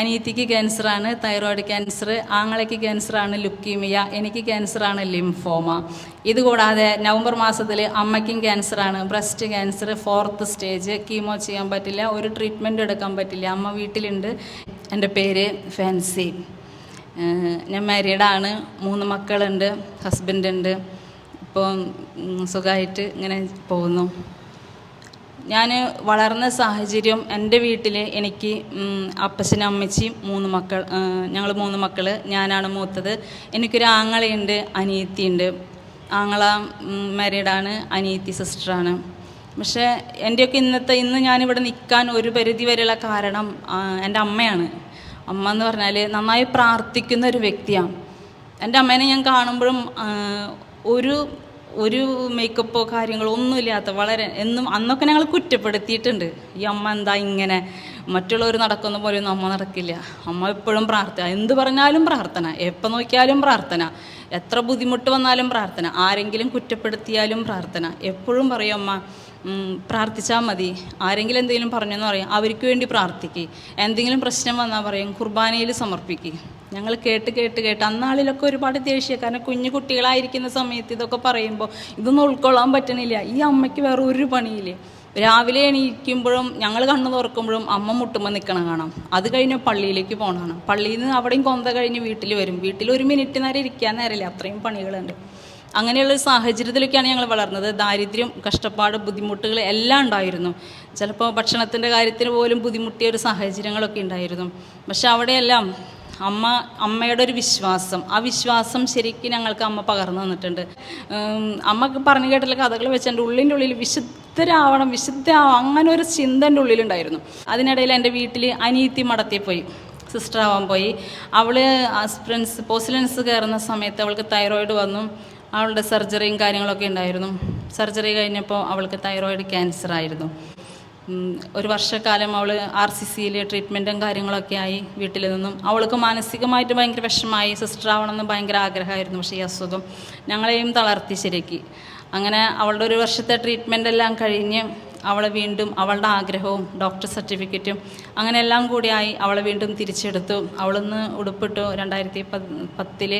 അനിയത്തിക്ക് ക്യാൻസറാണ് thyroid cancer ആങ്ങളയ്ക്ക് ക്യാൻസറാണ് ലുക്കീമിയ എനിക്ക് ക്യാൻസറാണ് ലിംഫോമ ഇതുകൂടാതെ നവംബർ മാസത്തിൽ അമ്മയ്ക്കും ക്യാൻസറാണ് breast cancer fourth stage chemo ചെയ്യാൻ പറ്റില്ല ഒരു ട്രീറ്റ്മെന്റ് എടുക്കാൻ പറ്റില്ല. അമ്മ വീട്ടിലുണ്ട്. എന്റെ പേര് ഫാൻസി. ഞാൻ മാരീഡാണ് മൂന്ന് മക്കളുണ്ട് ഹസ്ബൻഡുണ്ട് ഇപ്പം സുഖമായിട്ട് ഇങ്ങനെ പോകുന്നു. ഞാൻ വളർന്ന സാഹചര്യം എന്റെ വീട്ടിൽ എനിക്ക് അപ്പച്ചനും അമ്മച്ചിയും മൂന്ന് മക്കൾ ഞങ്ങൾ മൂന്ന് മക്കൾ ഞാനാണ് മൂത്തത്. എനിക്കൊരു ആങ്ങളയുണ്ട് അനിയത്തിയുണ്ട്. ആങ്ങള മാരീഡാണ് അനിയത്തി സിസ്റ്ററാണ് പക്ഷേ എന്റെയൊക്കെ ഇന്നത്തെ ഇന്ന് ഞാനിവിടെ നിൽക്കാൻ ഒരു പരിധി വരെയുള്ള കാരണം എന്റെ അമ്മയാണ്. അമ്മ എന്ന് പറഞ്ഞാൽ നന്നായി പ്രാർത്ഥിക്കുന്ന ഒരു വ്യക്തിയാണ്. എന്റെ അമ്മേനെ ഞാൻ കാണുമ്പോഴും ഒരു ഒരു മേക്കപ്പോ കാര്യങ്ങളോ ഒന്നുമില്ലാത്ത വളരെ എന്നും അന്നൊക്കെ ഞങ്ങൾ കുറ്റപ്പെടുത്തിയിട്ടുണ്ട്. ഈ അമ്മ എന്താ ഇങ്ങനെ? മറ്റുള്ളവർ നടക്കുന്ന പോലെയൊന്നും അമ്മ നടക്കില്ല. അമ്മ എപ്പോഴും പ്രാർത്ഥന. എന്ത് പറഞ്ഞാലും പ്രാർത്ഥന. എപ്പോൾ നോക്കിയാലും പ്രാർത്ഥന. എത്ര ബുദ്ധിമുട്ട് വന്നാലും പ്രാർത്ഥന. ആരെങ്കിലും കുറ്റപ്പെടുത്തിയാലും പ്രാർത്ഥന. എപ്പോഴും പറയും അമ്മ പ്രാർത്ഥിച്ചാൽ മതി. ആരെങ്കിലും എന്തെങ്കിലും പറഞ്ഞെന്ന് പറയും അവർക്ക് വേണ്ടി പ്രാർത്ഥിക്കുക എന്തെങ്കിലും പ്രശ്നം വന്നാൽ പറയും കുർബാനയിൽ സമർപ്പിക്കുക ഞങ്ങൾ കേട്ട് കേട്ട് കേട്ട് അന്നാളിലൊക്കെ ഒരുപാട് ദേഷ്യം. കാരണം കുഞ്ഞു കുട്ടികളായിരിക്കുന്ന സമയത്ത് ഇതൊക്കെ പറയുമ്പോൾ ഇതൊന്നും ഉൾക്കൊള്ളാൻ പറ്റണില്ല. ഈ അമ്മയ്ക്ക് വേറെ ഒരു പണിയില്ലേ. രാവിലെ എണീക്കുമ്പോഴും ഞങ്ങൾ കണ്ണു തുറക്കുമ്പോഴും അമ്മ മുട്ടുമ്പോൾ നിൽക്കണം കാണാം. അത് കഴിഞ്ഞ് പള്ളിയിലേക്ക് പോകണം പള്ളിയിൽ നിന്ന് അവിടെയും കൊന്ത കഴിഞ്ഞ് വീട്ടിൽ വരും. വീട്ടിൽ ഒരു മിനിറ്റ് നേരം ഇരിക്കാൻ നേരമില്ല. അത്രയും പണികളുണ്ട്. അങ്ങനെയുള്ള സാഹചര്യത്തിലൊക്കെയാണ് ഞങ്ങൾ വളർന്നത്. ദാരിദ്ര്യം കഷ്ടപ്പാട് ബുദ്ധിമുട്ടുകൾ എല്ലാം ഉണ്ടായിരുന്നു. ചിലപ്പോൾ ഭക്ഷണത്തിന്റെ കാര്യത്തിന് പോലും ബുദ്ധിമുട്ടിയ ഒരു സാഹചര്യങ്ങളൊക്കെ ഉണ്ടായിരുന്നു. പക്ഷെ അവിടെയെല്ലാം അമ്മ അമ്മയുടെ ഒരു വിശ്വാസം ആ വിശ്വാസം ശരിക്കും ഞങ്ങൾക്ക് അമ്മ പകർന്നു തന്നിട്ടുണ്ട്. അമ്മ പറഞ്ഞു കേട്ടുള്ള കഥകൾ വെച്ച് എന്റെ ഉള്ളിന്റെ ഉള്ളിൽ വിശുദ്ധരാവണം വിശുദ്ധരാവണം അങ്ങനെ ഒരു ചിന്ത എന്റെ ഉള്ളിലുണ്ടായിരുന്നു. അതിനിടയിൽ എന്റെ വീട്ടിൽ അനീത്തി മടത്തി പോയി. സിസ്റ്റർ ആവാൻ പോയി അവൾ ഹസ്ബൻസ് പോസിലൻസ് കയറുന്ന സമയത്ത് അവൾക്ക് തൈറോയിഡ് വന്നു. അവളുടെ സർജറിയും കാര്യങ്ങളൊക്കെ ഉണ്ടായിരുന്നു. സർജറി കഴിഞ്ഞപ്പോൾ അവൾക്ക് തൈറോയിഡ് ക്യാൻസർ ആയിരുന്നു. ഒരു വർഷക്കാലം അവൾ ആർ സി സിയിൽ ട്രീറ്റ്മെന്റും കാര്യങ്ങളൊക്കെ ആയി വീട്ടിൽ നിന്നും. അവൾക്ക് മാനസികമായിട്ട് ഭയങ്കര വിഷമമായി. സിസ്റ്റർ ആവണമെന്ന് ഭയങ്കര ആഗ്രഹമായിരുന്നു. പക്ഷേ ഈ അസുഖം ഞങ്ങളെയും തളർത്തി ശരിക്ക് അങ്ങനെ അവളുടെ ഒരു വർഷത്തെ ട്രീറ്റ്മെന്റ് എല്ലാം കഴിഞ്ഞ് അവൾ വീണ്ടും അവളുടെ ആഗ്രഹവും ഡോക്ടർ സർട്ടിഫിക്കറ്റും അങ്ങനെ എല്ലാം കൂടിയായി അവളെ വീണ്ടും തിരിച്ചെടുത്തു. അവളൊന്ന് ഉടുപ്പിട്ടു രണ്ടായിരത്തി പത്തിൽ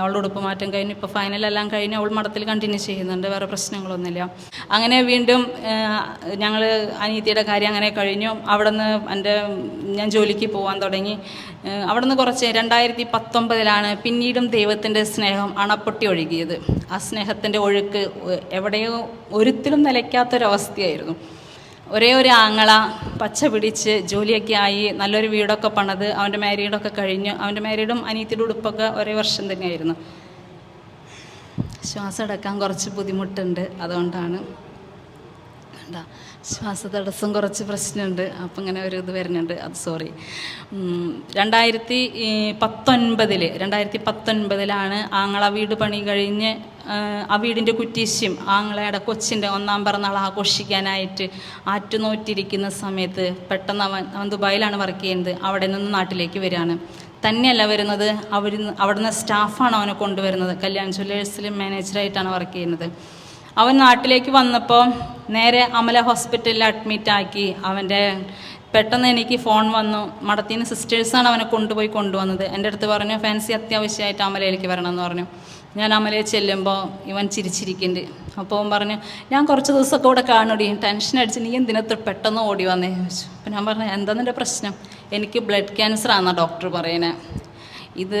അവളുടെ ഉടുപ്പ് മാറ്റം കഴിഞ്ഞു. ഇപ്പോൾ ഫൈനലെല്ലാം കഴിഞ്ഞ് അവൾ മഠത്തിൽ കണ്ടിന്യൂ ചെയ്യുന്നുണ്ട്. വേറെ പ്രശ്നങ്ങളൊന്നുമില്ല. അങ്ങനെ വീണ്ടും ഞങ്ങൾ അനീതിയുടെ കാര്യം അങ്ങനെ കഴിഞ്ഞു. അവിടെ നിന്ന് എന്റെ ഞാൻ ജോലിക്ക് പോകാൻ തുടങ്ങി. ഏഹ് അവിടെ നിന്ന് കുറച്ച് രണ്ടായിരത്തി പത്തൊമ്പതിലാണ് പിന്നീടും ദൈവത്തിന്റെ സ്നേഹം അണപ്പൊട്ടി ഒഴുകിയത്. ആ സ്നേഹത്തിന്റെ ഒഴുക്ക് എവിടെയോ ഒരിത്തിലും നിലയ്ക്കാത്തൊരവസ്ഥയായിരുന്നു. ഒരേ ഒരു ആങ്ങള പച്ച പിടിച്ച് ജോലിയൊക്കെ ആയി നല്ലൊരു വീടൊക്കെ പണത് അവന്റെ മാരീഡൊക്കെ കഴിഞ്ഞു. അവന്റെ മാരീഡും അനിയത്തിയുടെ ഉടുപ്പൊക്കെ ഒരേ വർഷം തന്നെയായിരുന്നു. ശ്വാസം എടുക്കാൻ കുറച്ച് ബുദ്ധിമുട്ടുണ്ട്. അതുകൊണ്ടാണ് എന്താ ശ്വാസതടസ്സം കുറച്ച് പ്രശ്നമുണ്ട്. അപ്പം ഇങ്ങനെ ഒരു ഇത് വരുന്നുണ്ട്. അത് സോറി രണ്ടായിരത്തി പത്തൊൻപതിൽ രണ്ടായിരത്തി പത്തൊൻപതിലാണ് ആങ്ങള വീട് പണി കഴിഞ്ഞ് ആ, വീടിന്റെ കുറ്റീശ്യം ആങ്ങളയുടെ കൊച്ചിന്റെ ഒന്നാം പിറന്നാൾ ആഘോഷിക്കാനായിട്ട് ആറ്റുനോറ്റിരിക്കുന്ന സമയത്ത് പെട്ടെന്ന് അവൻ അവൻ ദുബായിലാണ് വർക്ക് ചെയ്യുന്നത്. അവിടെ നിന്ന് നാട്ടിലേക്ക് വരികയാണ്. തന്നെയല്ല വരുന്നത് അവർ അവിടുന്ന് സ്റ്റാഫാണ് അവനെ കൊണ്ടുവരുന്നത്. കല്യാൺ ജ്വല്ലേഴ്സിൽ മാനേജറായിട്ടാണ് വർക്ക് ചെയ്യുന്നത്. അവൻ നാട്ടിലേക്ക് വന്നപ്പോൾ നേരെ അമല ഹോസ്പിറ്റലിൽ അഡ്മിറ്റ് ആക്കി. അവന്റെ പെട്ടെന്ന് എനിക്ക് ഫോൺ വന്നു. മടത്തിന് സിസ്റ്റേഴ്സാണ് അവനെ കൊണ്ടുപോയി കൊണ്ടുവന്നത്. എന്റെ അടുത്ത് പറഞ്ഞു ഫാൻസി അത്യാവശ്യമായിട്ട് അമലയിലേക്ക് വരണമെന്ന് പറഞ്ഞു. ഞാൻ അമലെ ചെല്ലുമ്പോൾ ഇവൻ ചിരിച്ചിരിക്കുന്നുണ്ട്. അപ്പോൾ അവൻ പറഞ്ഞു ഞാൻ കുറച്ച് ദിവസമൊക്കെ ഇവിടെ കാണുടി ടെൻഷൻ അടിച്ച് നീ എന്തിനത്ര പെട്ടെന്ന് ഓടി വന്നേ? ചോദിച്ചു. അപ്പം ഞാൻ പറഞ്ഞു എന്താ പ്രശ്നം? എനിക്ക് ബ്ലഡ് ക്യാൻസർ ആണെന്നാണ് ഡോക്ടർ പറയുന്നത് ഇത്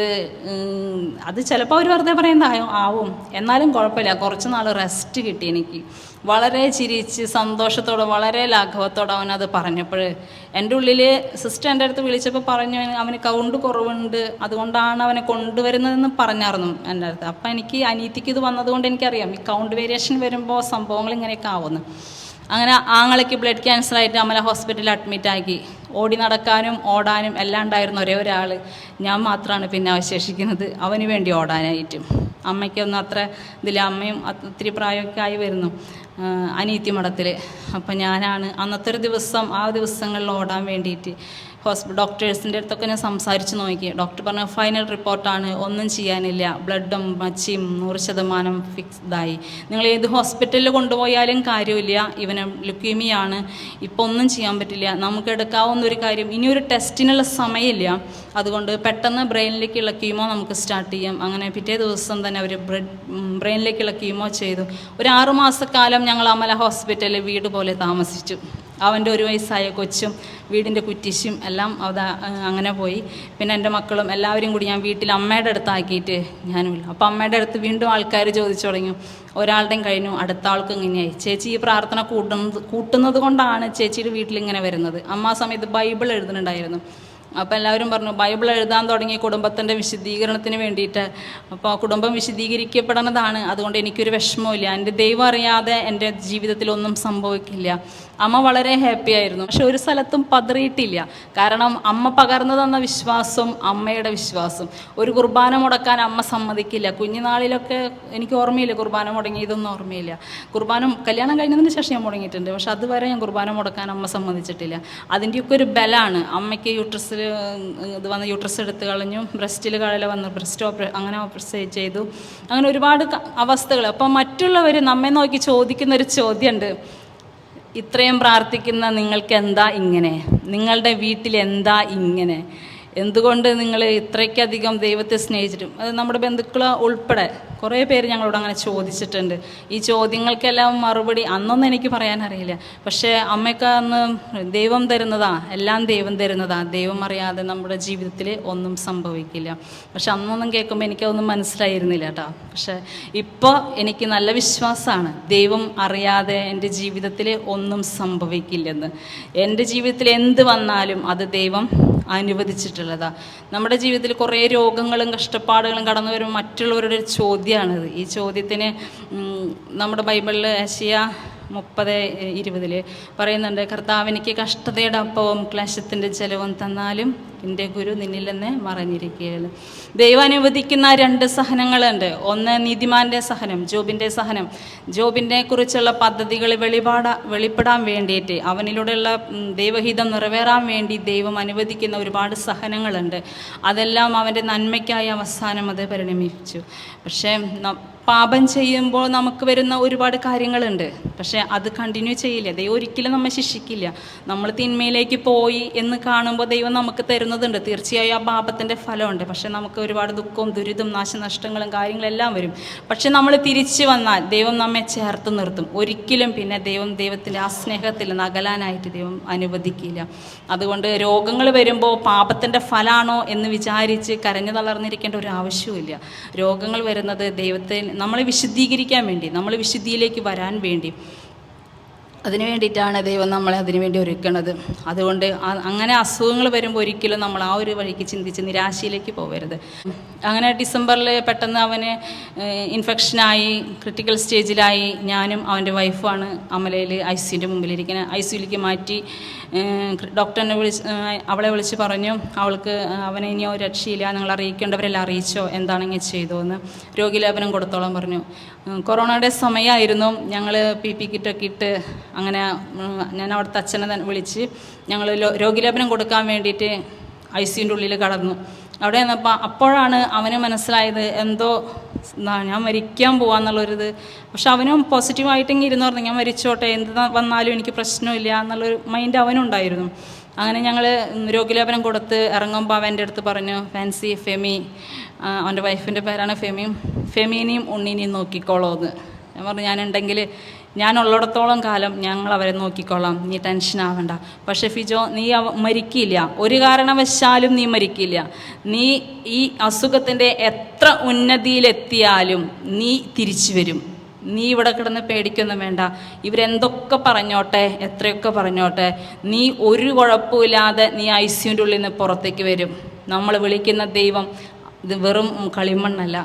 അത് ചിലപ്പോൾ അവർ വെറുതെ പറയുന്നതായോ ആവും. എന്നാലും കുഴപ്പമില്ല. കുറച്ച് നാൾ റെസ്റ്റ് കിട്ടി എനിക്ക്. വളരെ ചിരിച്ച് സന്തോഷത്തോടെ വളരെ ലാഘവത്തോടെ അവനത് പറഞ്ഞപ്പോൾ എന്റെ ഉള്ളിൽ സിസ്റ്റർ എന്റെ അടുത്ത് വിളിച്ചപ്പോൾ പറഞ്ഞു അവന് കൗണ്ട് കുറവുണ്ട്. അതുകൊണ്ടാണ് അവനെ കൊണ്ടുവരുന്നതെന്ന് പറഞ്ഞായിരുന്നു എന്റെ അടുത്ത്. അപ്പം എനിക്ക് അനീതിക്ക് ഇത് വന്നതുകൊണ്ട് എനിക്കറിയാം. ഈ കൗണ്ട് വേരിയേഷൻ വരുമ്പോൾ സംഭവങ്ങൾ ഇങ്ങനെയൊക്കെ ആവുന്നു. അങ്ങനെ ആങ്ങളയ്ക്ക് ബ്ലഡ് ക്യാൻസർ ആയിട്ട് അമല ഹോസ്പിറ്റലിൽ അഡ്മിറ്റ് ആക്കി. ഓടി നടക്കാനും ഓടാനും എല്ലാം ഉണ്ടായിരുന്ന ഒരേ ഒരാൾ ഞാൻ മാത്രമാണ് പിന്നെ അവശേഷിക്കുന്നത്. അവന് വേണ്ടി ഓടാനായിട്ടും. അമ്മയ്ക്കൊന്നും അത്ര ഇതില്ല അമ്മയും ഒത്തിരി പ്രായമൊക്കെ ആയി വരുന്നു അനീത്തി മഠത്തിൽ അപ്പം ഞാനാണ് അന്നത്തെ ഒരു ദിവസം ആ ദിവസങ്ങളിൽ ഓടാൻ വേണ്ടിയിട്ട് ഹോസ്പിറ്റൽ ഡോക്ടേഴ്സിന്റെ അടുത്തൊക്കെ ഞാൻ സംസാരിച്ച് നോക്കി. ഡോക്ടർ പറഞ്ഞു ഫൈനൽ റിപ്പോർട്ടാണ് ഒന്നും ചെയ്യാനില്ല. ബ്ലഡും മച്ചിയും നൂറ് ശതമാനം ഫിക്സ്ഡായി നിങ്ങൾ ഏത് ഹോസ്പിറ്റലിൽ കൊണ്ടുപോയാലും കാര്യമില്ല. ഇവന് ലുക്കീമിയാണ്. ഇപ്പോൾ ഒന്നും ചെയ്യാൻ പറ്റില്ല. നമുക്ക് എടുക്കാവുന്ന ഒരു കാര്യം ഇനിയൊരു ടെസ്റ്റിനുള്ള സമയമില്ല. അതുകൊണ്ട് പെട്ടെന്ന് ബ്രെയിനിലേക്കുള്ള കീമോ നമുക്ക് സ്റ്റാർട്ട് ചെയ്യാം. അങ്ങനെ പിറ്റേ ദിവസം തന്നെ അവർ ബ്രെയിനിലേക്കുള്ള കീമോ ചെയ്തു. ഒരു ആറുമാസക്കാലം ഞങ്ങൾ അമല ഹോസ്പിറ്റലിൽ വീട് പോലെ താമസിച്ചു. അവന്റെ ഒരു വയസ്സായ കൊച്ചും വീടിന്റെ കുറ്റിശും എല്ലാം അതാ അങ്ങനെ പോയി. പിന്നെ എന്റെ മക്കളും എല്ലാവരും കൂടി ഞാൻ വീട്ടിൽ അമ്മയുടെ അടുത്താക്കിയിട്ട് ഞാനും അപ്പോൾ അമ്മയുടെ അടുത്ത് വീണ്ടും ആൾക്കാർ ചോദിച്ചു തുടങ്ങി. ഒരാളുടെയും കഴിഞ്ഞു അടുത്ത ആൾക്കും ഇങ്ങനെയായി. ചേച്ചി ഈ പ്രാർത്ഥന കൂട്ടുന്നത് കൂട്ടുന്നത് കൊണ്ടാണ് ചേച്ചിയുടെ വീട്ടിൽ ഇങ്ങനെ വരുന്നത്. അമ്മ ആ സമയത്ത് ബൈബിൾ എഴുതുന്നുണ്ടായിരുന്നു. അപ്പോൾ എല്ലാവരും പറഞ്ഞു ബൈബിൾ എഴുതാൻ തുടങ്ങി കുടുംബത്തിന്റെ വിശദീകരണത്തിന് വേണ്ടിയിട്ട്. അപ്പോൾ കുടുംബം വിശദീകരിക്കപ്പെടുന്നതാണ് അതുകൊണ്ട് എനിക്കൊരു വിഷമമില്ല എന്റെ ദൈവം അറിയാതെ എന്റെ ജീവിതത്തിൽ ഒന്നും സംഭവിക്കില്ല. അമ്മ വളരെ ഹാപ്പി ആയിരുന്നു. പക്ഷെ ഒരു സ്ഥലത്തും പതറിയിട്ടില്ല. കാരണം അമ്മ പകർന്നു തന്ന വിശ്വാസം അമ്മയുടെ വിശ്വാസം. ഒരു കുർബാന മുടക്കാൻ അമ്മ സമ്മതിക്കില്ല. കുഞ്ഞുനാളിലൊക്കെ എനിക്ക് ഓർമ്മയില്ല കുർബാന മുടങ്ങിയതൊന്നും ഓർമ്മയില്ല. കുർബാന കല്യാണം കഴിഞ്ഞതിന് ശേഷം ഞാൻ മുടങ്ങിയിട്ടുണ്ട്. പക്ഷെ അതുവരെ ഞാൻ കുർബാന മുടക്കാൻ അമ്മ സമ്മതിച്ചിട്ടില്ല. അതിന്റെയൊക്കെ ഒരു ബലമാണ്. അമ്മയ്ക്ക് യൂട്രസിൽ ഇത് വന്ന് യൂട്രസ് എടുത്ത് കളഞ്ഞു. ബ്രസ്റ്റിൽ കളയിൽ വന്ന് ബ്രസ്റ്റ് ഓപ്പറേ അങ്ങനെ ഓപ്പറേഷൻ ചെയ്തു. അങ്ങനെ ഒരുപാട് അവസ്ഥകൾ അപ്പം മറ്റുള്ളവർ നമ്മെ നോക്കി ചോദിക്കുന്ന ഒരു ചോദ്യമുണ്ട് ഇത്രയും പ്രാർത്ഥിക്കുന്ന നിങ്ങൾക്ക് എന്താ ഇങ്ങനെ? നിങ്ങളുടെ വീട്ടിൽ എന്താ ഇങ്ങനെ? എന്തുകൊണ്ട് നിങ്ങൾ ഇത്രയ്ക്കധികം ദൈവത്തെ സ്നേഹിച്ചിട്ടും? അത് നമ്മുടെ ബന്ധുക്കൾ ഉൾപ്പെടെ കുറേ പേര് ഞങ്ങളോട് അങ്ങനെ ചോദിച്ചിട്ടുണ്ട്. ഈ ചോദ്യങ്ങൾക്കെല്ലാം മറുപടി അന്നൊന്നും എനിക്ക് പറയാനറിയില്ല പക്ഷേ അമ്മയ്ക്ക് അന്ന് ദൈവം തരുന്നതാ എല്ലാം ദൈവം തരുന്നതാ. ദൈവം അറിയാതെ നമ്മുടെ ജീവിതത്തിൽ ഒന്നും സംഭവിക്കില്ല. പക്ഷെ അന്നൊന്നും കേൾക്കുമ്പോൾ എനിക്കതൊന്നും മനസ്സിലായിരുന്നില്ല കേട്ടോ. പക്ഷേ ഇപ്പോൾ എനിക്ക് നല്ല വിശ്വാസമാണ് ദൈവം അറിയാതെ എന്റെ ജീവിതത്തിൽ ഒന്നും സംഭവിക്കില്ലെന്ന്. എന്റെ ജീവിതത്തിൽ എന്ത് വന്നാലും അത് ദൈവം അനുവദിച്ചിട്ടുള്ളതാ നമ്മുടെ ജീവിതത്തിൽ കുറേ രോഗങ്ങളും കഷ്ടപ്പാടുകളും കടന്നു വരുമ്പോൾ മറ്റുള്ളവരുടെ ഒരു ചോദ്യമാണിത്. ഈ ചോദ്യത്തിന് നമ്മുടെ ബൈബിളിൽ ഏഷ്യ മുപ്പത് ഇരുപതിൽ പറയുന്നുണ്ട് കർത്താവ് എനിക്ക് കഷ്ടതയുടെ അപ്പവും ക്ലേശത്തിന്റെ ജലവും തന്നാലും എന്റെ ഗുരു നിന്നിൽ നിന്ന് മറഞ്ഞിരിക്കുകയാണ്. ദൈവം അനുവദിക്കുന്ന രണ്ട് സഹനങ്ങളുണ്ട്. ഒന്ന് നീതിമാന്റെ സഹനം ജോബിന്റെ സഹനം. ജോബിനെ കുറിച്ചുള്ള പദ്ധതികൾ വെളിപാട വെളിപ്പെടാൻ വേണ്ടിയിട്ട് അവനിലൂടെയുള്ള ദൈവഹിതം നിറവേറാൻ വേണ്ടി ദൈവം അനുവദിക്കുന്ന ഒരുപാട് സഹനങ്ങളുണ്ട്. അതെല്ലാം അവന്റെ നന്മയ്ക്കായി അവസാനം അത് പരിണമിച്ചു പക്ഷേ പാപം ചെയ്യുമ്പോൾ നമുക്ക് വരുന്ന ഒരുപാട് കാര്യങ്ങളുണ്ട്. പക്ഷേ അത് കണ്ടിന്യൂ ചെയ്യില്ല. ദൈവം ഒരിക്കലും നമ്മെ ശിക്ഷിക്കില്ല. നമ്മൾ തിന്മയിലേക്ക് പോയി എന്ന് കാണുമ്പോൾ ദൈവം നമുക്ക് തരുന്നതുണ്ട് തീർച്ചയായും ആ പാപത്തിന്റെ ഫലമുണ്ട്. പക്ഷേ നമുക്ക് ഒരുപാട് ദുഃഖവും ദുരിതവും നാശനഷ്ടങ്ങളും കാര്യങ്ങളെല്ലാം വരും. പക്ഷെ നമ്മൾ തിരിച്ചു വന്നാൽ ദൈവം നമ്മെ ചേർത്ത് നിർത്തും. ഒരിക്കലും പിന്നെ ദൈവം ദൈവത്തിന്റെ ആ സ്നേഹത്തിൽ നകലാനായിട്ട് ദൈവം അനുവദിക്കില്ല. അതുകൊണ്ട് രോഗങ്ങൾ വരുമ്പോൾ പാപത്തിന്റെ ഫലമാണോ എന്ന് വിചാരിച്ച് കരഞ്ഞു തളർന്നിരിക്കേണ്ട ഒരു ആവശ്യവുമില്ല. രോഗങ്ങൾ വരുന്നത് ദൈവത്തെ നമ്മളെ വിശുദ്ധീകരിക്കാൻ വേണ്ടി നമ്മൾ വിശുദ്ധിയിലേക്ക് വരാൻ വേണ്ടി. അതിനു വേണ്ടിയിട്ടാണ് ദൈവം നമ്മളെ അതിനു വേണ്ടി ഒരുക്കണത്. അതുകൊണ്ട് അങ്ങനെ അസുഖങ്ങൾ വരുമ്പോൾ ഒരിക്കലും നമ്മൾ ആ ഒരു വഴിക്ക് ചിന്തിച്ച് നിരാശയിലേക്ക് പോകരുത് അങ്ങനെ ഡിസംബറിൽ പെട്ടെന്ന് അവന് ഇൻഫെക്ഷനായി ക്രിട്ടിക്കൽ സ്റ്റേജിലായി ഞാനും അവന്റെ വൈഫുമാണ് അമലയിൽ ഐ സിന്റെ മുമ്പിലിരിക്കുന്നത് ഐ സിയിലേക്ക് മാറ്റി ഡോക്ടറിനെ വിളിച്ച് അവളെ വിളിച്ച് പറഞ്ഞു അവൾക്ക് അവനെ ഇനി ഒരു രക്ഷയില്ല നിങ്ങൾ അറിയിക്കേണ്ടവരെല്ലാം അറിയിച്ചോ എന്താണെങ്കിൽ ചെയ്തു എന്ന് രോഗിലേപനം കൊടുത്തോളം പറഞ്ഞു. കൊറോണയുടെ സമയമായിരുന്നു ഞങ്ങൾ പി പി കിറ്റൊക്കെ ഇട്ട് അങ്ങനെ ഞാൻ അവിടുത്തെ അച്ഛനെ തന്നെ വിളിച്ച് ഞങ്ങൾ രോഗിലേപനം കൊടുക്കാൻ വേണ്ടിയിട്ട് ഐ സിന്റെ ഉള്ളിൽ കടന്നു. അവിടെ നിന്നപ്പോൾ അപ്പോഴാണ് അവന് മനസ്സിലായത് എന്തോ ഞാൻ മരിക്കാൻ പോവാന്നുള്ളൊരിത്. പക്ഷെ അവനും പോസിറ്റീവായിട്ടെങ്കിൽ ഇരുന്ന് പറഞ്ഞു ഞാൻ മരിച്ചോട്ടെ എന്ത് വന്നാലും എനിക്ക് പ്രശ്നമില്ല എന്നുള്ളൊരു മൈൻഡ് അവനുണ്ടായിരുന്നു. അങ്ങനെ ഞങ്ങൾ രോഗിലേപനം കൊടുത്ത് ഇറങ്ങുമ്പോൾ അവന്റെ അടുത്ത് പറഞ്ഞു ഫാൻസി ഫെമി അവന്റെ വൈഫിന്റെ പേരാണ് ഫെമിയും ഫെമീനെയും ഉണ്ണീനെയും നോക്കിക്കോളോ എന്ന് ഞാൻ പറഞ്ഞു ഞാനുണ്ടെങ്കിൽ ഞാനുള്ളിടത്തോളം കാലം ഞങ്ങൾ അവരെ നോക്കിക്കോളാം. നീ ടെൻഷൻ ആവണ്ട. പക്ഷെ ഫിജോ നീ അവ മരിക്കില്ല. ഒരു കാരണവശാലും നീ മരിക്കില്ല. നീ ഈ അസുഖത്തിന്റെ എത്ര ഉന്നതിയിലെത്തിയാലും നീ തിരിച്ചു വരും. നീ ഇവിടെ കിടന്ന് പേടിക്കൊന്നും വേണ്ട. ഇവരെന്തൊക്കെ പറഞ്ഞോട്ടെ എത്രയൊക്കെ പറഞ്ഞോട്ടെ നീ ഒരു കുഴപ്പമില്ലാതെ നീ ഐ സിയുടെ ഉള്ളിൽ നിന്ന് പുറത്തേക്ക് വരും. നമ്മൾ വിളിക്കുന്ന ദൈവം ഇത് വെറും കളിമണ്ണല്ല.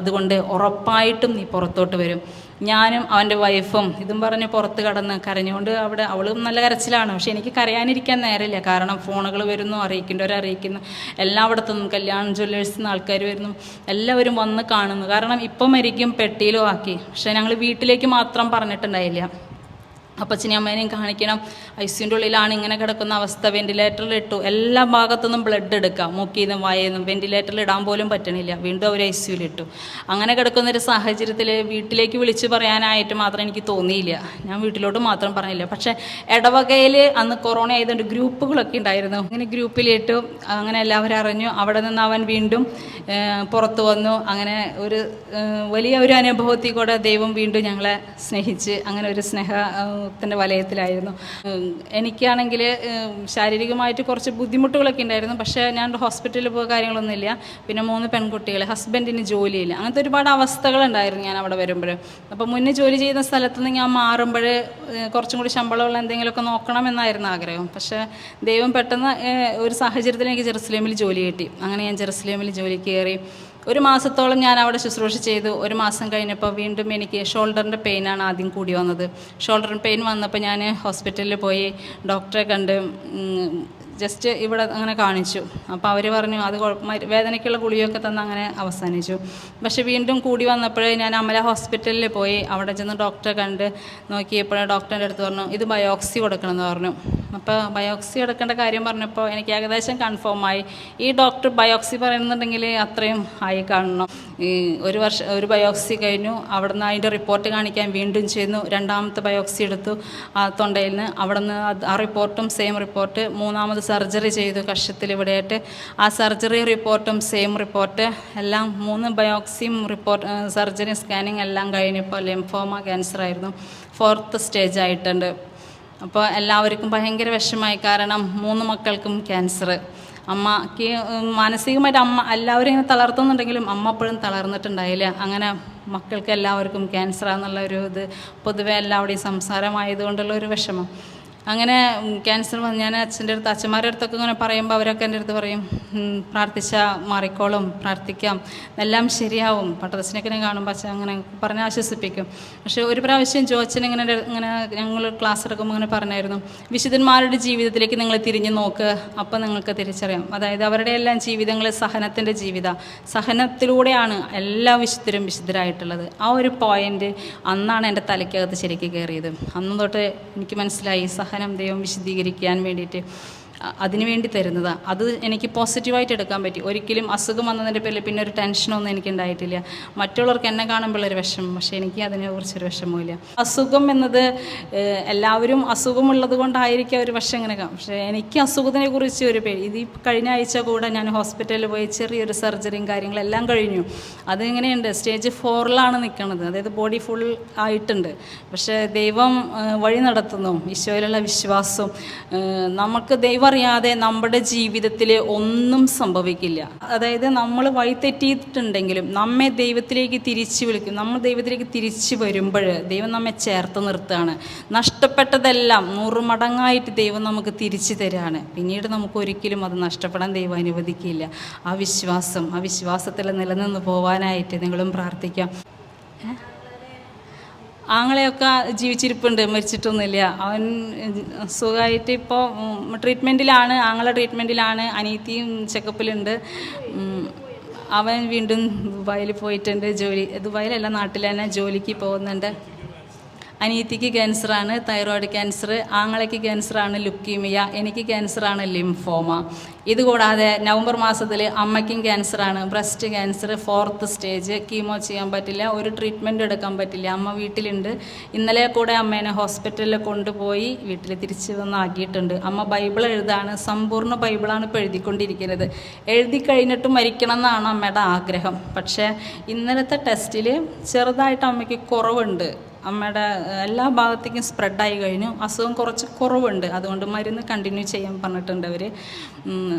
അതുകൊണ്ട് ഉറപ്പായിട്ടും നീ പുറത്തോട്ട് വരും. ഞാനും അവന്റെ വൈഫും ഇതും പറഞ്ഞ് പുറത്ത് കടന്ന് കരഞ്ഞുകൊണ്ട് അവിടെ അവളും നല്ല കരച്ചിലാണ്. പക്ഷെ എനിക്ക് കരയാനിരിക്കാൻ നേരമില്ല. കാരണം ഫോണുകൾ വരുന്നു അറിയിക്കേണ്ടവർ അറിയിക്കുന്നു. എല്ലായിടത്തു നിന്നും കല്യാൺ ജ്വല്ലേഴ്സ് നിന്ന് ആൾക്കാർ വരുന്നു. എല്ലാവരും വന്ന് കാണുന്നു. കാരണം ഇപ്പം മരിക്കും പെട്ടിയിലും ആക്കി. പക്ഷെ ഞങ്ങൾ വീട്ടിലേക്ക് മാത്രം പറഞ്ഞിട്ടുണ്ടായില്ല. അപ്പച്ചനെയും അമ്മേനെയും കാണിക്കണം. ഐ സിന്റെ ഉള്ളിലാണ് ഇങ്ങനെ കിടക്കുന്ന അവസ്ഥ. വെന്റിലേറ്ററിൽ ഇട്ടു. എല്ലാ ഭാഗത്തുനിന്നും ബ്ലഡ് എടുക്കാം മൂക്കിൽ നിന്നും വായിൽ നിന്നും വെന്റിലേറ്ററിൽ ഇടാൻ പോലും പറ്റണില്ല. വീണ്ടും അവർ ഐ സിയുയിൽ ഇട്ടു. അങ്ങനെ കിടക്കുന്ന ഒരു സാഹചര്യത്തിൽ വീട്ടിലേക്ക് വിളിച്ച് പറയാനായിട്ട് മാത്രം എനിക്ക് തോന്നിയില്ല. ഞാൻ വീട്ടിലോട്ട് മാത്രം പറഞ്ഞില്ല. പക്ഷേ ഇടവകയിൽ അന്ന് കൊറോണ ആയതുകൊണ്ട് ഗ്രൂപ്പുകളൊക്കെ ഉണ്ടായിരുന്നു. അങ്ങനെ ഗ്രൂപ്പിലിട്ടു അങ്ങനെ എല്ലാവരും അറിഞ്ഞു. അവിടെ നിന്ന് അവൻ വീണ്ടും പുറത്തു വന്നു. അങ്ങനെ ഒരു വലിയ ഒരു അനുഭവത്തിൽ കൂടെ ദൈവം വീണ്ടും ഞങ്ങളെ സ്നേഹിച്ച് അങ്ങനെ ഒരു സ്നേഹത്തിന്റെ വലയത്തിലായിരുന്നു. എനിക്കാണെങ്കിൽ ശാരീരികമായിട്ട് കുറച്ച് ബുദ്ധിമുട്ടുകളൊക്കെ ഉണ്ടായിരുന്നു. പക്ഷേ ഞാൻ ഹോസ്പിറ്റലിൽ പോയ കാര്യങ്ങളൊന്നുമില്ല. പിന്നെ മൂന്ന് പെൺകുട്ടികൾ ഹസ്ബൻഡിന് ജോലിയില്ല. അങ്ങനത്തെ ഒരുപാട് അവസ്ഥകളുണ്ടായിരുന്നു ഞാൻ അവിടെ വരുമ്പോൾ. അപ്പോൾ മുന്നേ ജോലി ചെയ്യുന്ന സ്ഥലത്ത് നിന്ന് ഞാൻ മാറുമ്പോൾ കുറച്ചും കൂടി ശമ്പളമുള്ള എന്തെങ്കിലുമൊക്കെ നോക്കണമെന്നായിരുന്നു ആഗ്രഹം. പക്ഷേ ദൈവം പെട്ടെന്ന് ഒരു സാഹചര്യത്തിൽ എനിക്ക് ജെറുസലേമിൽ ജോലി കിട്ടി. അങ്ങനെ ഞാൻ ജെറുസലേമിൽ ജോലി കയറി. ഒരു മാസത്തോളം ഞാൻ അവിടെ ശുശ്രൂഷ ചെയ്തു. ഒരു മാസം കഴിഞ്ഞപ്പോൾ വീണ്ടും എനിക്ക് ഷോൾഡറിന്റെ പെയിനാണ് ആദ്യം കൂടി വന്നത്. ഷോൾഡർ പെയിൻ വന്നപ്പോൾ ഞാൻ ഹോസ്പിറ്റലിൽ പോയി ഡോക്ടറെ കണ്ട് ജസ്റ്റ് ഇവിടെ അങ്ങനെ കാണിച്ചു. അപ്പോൾ അവർ പറഞ്ഞു അത് വേദനയ്ക്കുള്ള ഗുളിയൊക്കെ തന്ന് അങ്ങനെ അവസാനിച്ചു. പക്ഷേ വീണ്ടും കൂടി വന്നപ്പോഴേ ഞാൻ അമല ഹോസ്പിറ്റലിൽ പോയി. അവിടെ ചെന്ന് ഡോക്ടറെ കണ്ട് നോക്കിയപ്പോൾ ഡോക്ടറിന്റെ അടുത്ത് പറഞ്ഞു ഇത് ബയോക്സി കൊടുക്കണമെന്ന് പറഞ്ഞു. അപ്പോൾ ബയോക്സി എടുക്കേണ്ട കാര്യം പറഞ്ഞപ്പോൾ എനിക്ക് ഏകദേശം കൺഫേം ആയി. ഈ ഡോക്ടർ ബയോക്സി പറയുന്നുണ്ടെങ്കിൽ അത്രയും ആയി കാണണം. ഈ ഒരു വർഷം ഒരു ബയോക്സി കഴിഞ്ഞു. അവിടെ നിന്ന് അതിന്റെ റിപ്പോർട്ട് കാണിക്കാൻ വീണ്ടും ചെയ്യുന്നു രണ്ടാമത്തെ ബയോക്സി എടുത്തു. ആ തൊണ്ടയിൽ നിന്ന് അവിടെ നിന്ന് ആ റിപ്പോർട്ടും സെയിം റിപ്പോർട്ട് മൂന്നാമത് സർജറി ചെയ്തു കഷത്തിൽ ഇവിടെയായിട്ട്. ആ സർജറി റിപ്പോർട്ടും സെയിം റിപ്പോർട്ട് എല്ലാം മൂന്ന് ബയോക്സിയും റിപ്പോർട്ട് സർജറി സ്കാനിങ് എല്ലാം കഴിഞ്ഞപ്പോൾ ലെംഫോമ ക്യാൻസർ ആയിരുന്നു. ഫോർത്ത് സ്റ്റേജ് ആയിട്ടുണ്ട്. അപ്പോൾ എല്ലാവർക്കും ഭയങ്കര വിഷമായി കാരണം മൂന്ന് മക്കൾക്കും ക്യാൻസർ അമ്മയ്ക്ക് മാനസികമായിട്ട് അമ്മ എല്ലാവരും ഇങ്ങനെ തളർത്തുന്നുണ്ടെങ്കിലും അമ്മ അപ്പോഴും തളർന്നിട്ടുണ്ടായില്ല. അങ്ങനെ മക്കൾക്ക് എല്ലാവർക്കും ക്യാൻസറാന്നുള്ള ഒരു ഇത് പൊതുവെ എല്ലാവരുടെയും സംസാരമായതുകൊണ്ടുള്ള ഒരു വിഷമം. അങ്ങനെ ക്യാൻസർ വന്ന് ഞാൻ അച്ഛന്റെ അടുത്ത് അച്ഛന്മാരുടെ അടുത്തൊക്കെ ഇങ്ങനെ പറയുമ്പോൾ അവരൊക്കെ എന്റെ അടുത്ത് പറയും പ്രാർത്ഥിച്ചാൽ മാറിക്കോളും പ്രാർത്ഥിക്കാം എല്ലാം ശരിയാവും. പട്ടത്തച്ഛനൊക്കെ കാണുമ്പോൾ അച്ഛൻ അങ്ങനെ പറഞ്ഞ് ആശ്വസിപ്പിക്കും. പക്ഷേ ഒരു പ്രാവശ്യം ജോച്ചൻ ഇങ്ങനെ ഇങ്ങനെ ഞങ്ങൾ ക്ലാസ് എടുക്കുമ്പോൾ ഇങ്ങനെ പറഞ്ഞായിരുന്നു വിശുദ്ധന്മാരുടെ ജീവിതത്തിലേക്ക് നിങ്ങൾ തിരിഞ്ഞു നോക്ക് അപ്പം നിങ്ങൾക്ക് തിരിച്ചറിയാം. അതായത് അവരുടെ എല്ലാം ജീവിതങ്ങൾ സഹനത്തിന്റെ ജീവിത സഹനത്തിലൂടെയാണ് എല്ലാ വിശുദ്ധരും വിശുദ്ധരായിട്ടുള്ളത്. ആ ഒരു പോയിന്റ് അന്നാണ് എന്റെ തലയ്ക്കകത്ത് ശരിക്ക് കയറിയത്. അന്ന് തൊട്ട് എനിക്ക് മനസ്സിലായി സഹനം ദൈവം വിശദീകരിക്കാൻ വേണ്ടിയിട്ട്. അ- അതിനു വേണ്ടി തരുന്നതാണ് അത് എനിക്ക് പോസിറ്റീവായിട്ട് എടുക്കാൻ പറ്റി. ഒരിക്കലും അസുഖം വന്നതിന്റെ പേരിൽ പിന്നെ ഒരു ടെൻഷനൊന്നും എനിക്ക് ഉണ്ടായിട്ടില്ല. മറ്റുള്ളവർക്ക് എന്നെ കാണുമ്പോഴൊരു വിഷമം പക്ഷേ എനിക്ക് അതിനെക്കുറിച്ചൊരു വിഷമമില്ല അസുഖം എന്നത് എല്ലാവരും അസുഖമുള്ളത് കൊണ്ടായിരിക്കും ഒരു വിഷം ഇങ്ങനെ കാണും പക്ഷേ എനിക്ക് അസുഖത്തിനെ കുറിച്ച് ഒരു പേടി ഇത് കഴിഞ്ഞ ആഴ്ച കൂടെ ഞാൻ ഹോസ്പിറ്റലിൽ പോയി ചെറിയൊരു സർജറിയും കാര്യങ്ങളെല്ലാം കഴിഞ്ഞു. അതിങ്ങനെയുണ്ട് സ്റ്റേജ് ഫോറിലാണ് നിൽക്കുന്നത് അതായത് ബോഡി ഫുൾ ആയിട്ടുണ്ട്. പക്ഷേ ദൈവം വഴി നടത്തുന്നു. ഈശോയിലുള്ള വിശ്വാസം. നമുക്ക് ദൈവം അറിയാതെ നമ്മുടെ ജീവിതത്തിൽ ഒന്നും സംഭവിക്കില്ല. അതായത് നമ്മൾ വഴിതെറ്റിയിട്ടുണ്ടെങ്കിലും നമ്മെ ദൈവത്തിലേക്ക് തിരിച്ചു വിളിക്കും. നമ്മൾ ദൈവത്തിലേക്ക് തിരിച്ചു വരുമ്പോൾ ദൈവം നമ്മെ ചേർത്ത് നിർത്തുകയാണ്. നഷ്ടപ്പെട്ടതെല്ലാം നൂറ് മടങ്ങായിട്ട് ദൈവം നമുക്ക് തിരിച്ചു തരാണ്. പിന്നീട് നമുക്ക് ഒരിക്കലും അത് നഷ്ടപ്പെടാൻ ദൈവം അനുവദിക്കില്ല. ആ വിശ്വാസം ആ വിശ്വാസത്തിൽ നിലനിന്ന് പോവാനായിട്ട് നിങ്ങളും പ്രാർത്ഥിക്കാം. ആങ്ങളെയൊക്കെ ജീവിച്ചിരിപ്പുണ്ട് മരിച്ചിട്ടൊന്നുമില്ല. അവൻ സുഖമായിട്ട് ഇപ്പോൾ ട്രീറ്റ്മെന്റിലാണ് ആങ്ങളെ ട്രീറ്റ്മെന്റിലാണ് അനീത്തിയും ചെക്കപ്പിലുണ്ട് അവൻ വീണ്ടും ദുബായിൽ പോയിട്ടുണ്ട് ജോലി ദുബായിലല്ല നാട്ടിൽ തന്നെ ജോലിക്ക് പോകുന്നുണ്ട്. അനിയത്തിക്ക് ക്യാൻസറാണ് തൈറോയ്ഡ് ക്യാൻസർ ആങ്ങളയ്ക്ക് ക്യാൻസറാണ് ലുക്കീമിയ എനിക്ക് ക്യാൻസറാണ് ലിംഫോമ. ഇതുകൂടാതെ നവംബർ മാസത്തിൽ അമ്മയ്ക്കും ക്യാൻസറാണ്. Breast cancer fourth stage chemo ചെയ്യാൻ പറ്റില്ല ഒരു ട്രീറ്റ്മെന്റ് എടുക്കാൻ പറ്റില്ല. അമ്മ വീട്ടിലുണ്ട്. ഇന്നലെ കൂടെ അമ്മേനെ ഹോസ്പിറ്റലിൽ കൊണ്ടുപോയി വീട്ടിൽ തിരിച്ചു വന്നാക്കിയിട്ടുണ്ട്. അമ്മ ബൈബിൾ എഴുതാണ് സമ്പൂർണ ബൈബിളാണ് ഇപ്പോൾ എഴുതിക്കൊണ്ടിരിക്കുന്നത്. എഴുതി കഴിഞ്ഞിട്ട് മരിക്കണം എന്നാണ് അമ്മയുടെ ആഗ്രഹം. പക്ഷേ ഇന്നലത്തെ ടെസ്റ്റിൽ ചെറുതായിട്ട് അമ്മയ്ക്ക് കുറവുണ്ട്. അമ്മയുടെ എല്ലാ ഭാഗത്തേക്കും സ്പ്രെഡായി കഴിഞ്ഞു. അസുഖം കുറച്ച് കുറവുണ്ട്. അതുകൊണ്ട് മരുന്ന് കണ്ടിന്യൂ ചെയ്യാൻ പറഞ്ഞിട്ടുണ്ട് അവർ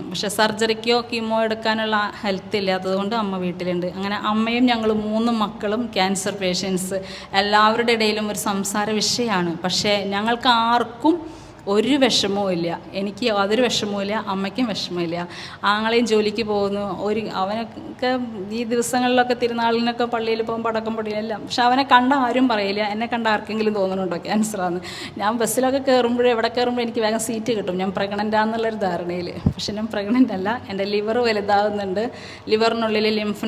പക്ഷെ സർജറിക്കോ കീമോ എടുക്കാനുള്ള ഹെൽത്ത് ഇല്ലാത്തതുകൊണ്ട് അമ്മ വീട്ടിലുണ്ട്. അങ്ങനെ അമ്മയും ഞങ്ങൾ മൂന്ന് മക്കളും ക്യാൻസർ പേഷ്യൻസ് എല്ലാവരുടെ ഇടയിലും ഒരു സംസാര വിഷയമാണ്. പക്ഷേ ഞങ്ങൾക്ക് ആർക്കും ഒരു വിഷമവും ഇല്ല. എനിക്ക് യാതൊരു വിഷമവും ഇല്ല. അമ്മയ്ക്കും വിഷമമില്ല ആങ്ങളെയും ജോലിക്ക് പോകുന്നു. ഒരു അവനൊക്കെ ഈ ദിവസങ്ങളിലൊക്കെ തിരുനാളിനൊക്കെ പള്ളിയിൽ പോകും പടക്കം പൊടിയെല്ലാം പക്ഷെ അവനെ കണ്ട ആരും പറയില്ല. എന്നെ കണ്ട ആർക്കെങ്കിലും തോന്നുന്നുണ്ടോ? ക്യാൻസറാന്ന് ഞാൻ ബസ്സിലൊക്കെ കയറുമ്പോഴും എവിടെ കയറുമ്പോഴും എനിക്ക് വേഗം സീറ്റ് കിട്ടും. ഞാൻ പ്രഗ്നന്റാന്നുള്ളൊരു ധാരണയിൽ പക്ഷെ ഞാൻ പ്രഗ്നന്റ് അല്ല. എന്റെ ലിവർ വലുതാകുന്നുണ്ട് ലിവറിനുള്ളിൽ ലിംഫ്